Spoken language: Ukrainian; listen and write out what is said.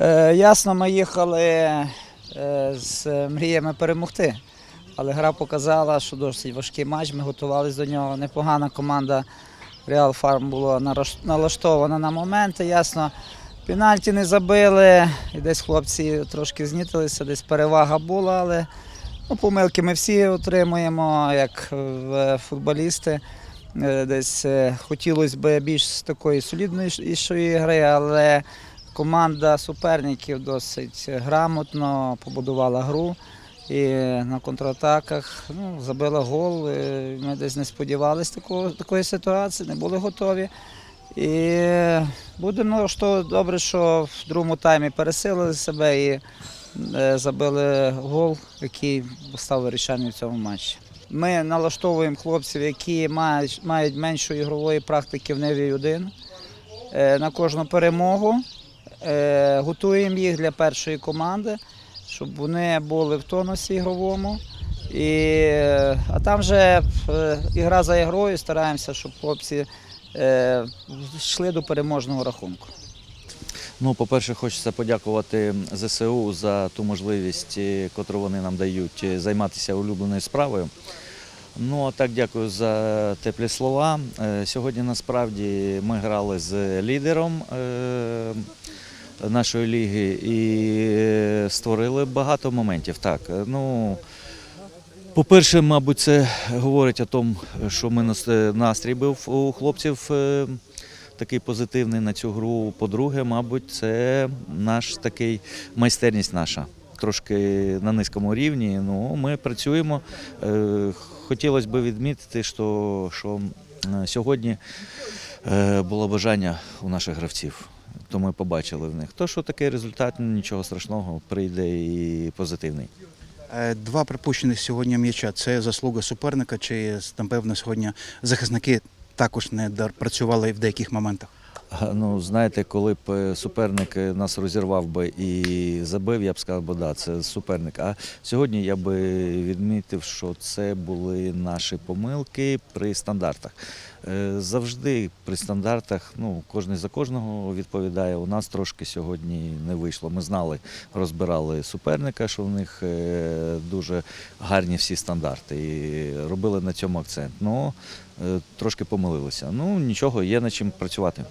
Е, ясно, ми їхали е, з мріями перемогти, але гра показала, що досить важкий матч. Ми готувалися до нього. Непогана команда Реал Фарм була налаштована на моменти. Ясно, пенальті не забили, і десь хлопці трошки знітилися, десь перевага була, але ну, помилки ми всі отримуємо, як футболісти. Е, Десь хотілося б більш такої соліднішої гри, але команда суперників досить грамотно побудувала гру. І на контратаках ну, забила гол. Е, Ми десь не сподівалися такого, такої ситуації, не були готові. І будемо ну, що добре, що в другому таймі пересилили себе і е, забили гол, який став вирішальним в цьому матчі. Ми налаштовуємо хлопців, які мають, мають меншу ігрової практики в Неві 1 е, на кожну перемогу. Е, Готуємо їх для першої команди, щоб вони були в тонусі ігровому. І, а там вже е, ігра за ігрою, стараємося, щоб хлопці е, йшли до переможного рахунку. Ну, по-перше, хочеться подякувати ЗСУ за ту можливість, котру вони нам дають займатися улюбленою справою. Ну, а так дякую за теплі слова. Сьогодні насправді ми грали з лідером нашої ліги і е, створили багато моментів. Так, е, ну. По-перше, мабуть, це говорить о тому, що ми настрій був у хлопців е, такий позитивний на цю гру. По-друге, мабуть, це наш такий майстерність наша. Трошки на низькому рівні. Ну, ми працюємо. Е, Хотілося б відмітити, що, що е, сьогодні е, було бажання у наших гравців. То ми побачили в них. То, що такий результат, ну, нічого страшного, прийде і позитивний. Е, Два пропущених сьогодні м'яча це заслуга суперника, чи напевно сьогодні захисники також не працювали в деяких моментах. Ну, знаєте, коли б е, суперник е, нас розірвав би і забив, я б сказав, бо да, це суперник. А сьогодні я би відмітив, що це були наші помилки при стандартах. Е, Завжди при стандартах, ну, кожен за кожного відповідає. У нас трошки сьогодні не вийшло. Ми знали, розбирали суперника, що в них дуже гарні всі стандарти. І робили на цьому акцент. Ну, трошки помилилися. Ну, нічого, є над чим працювати.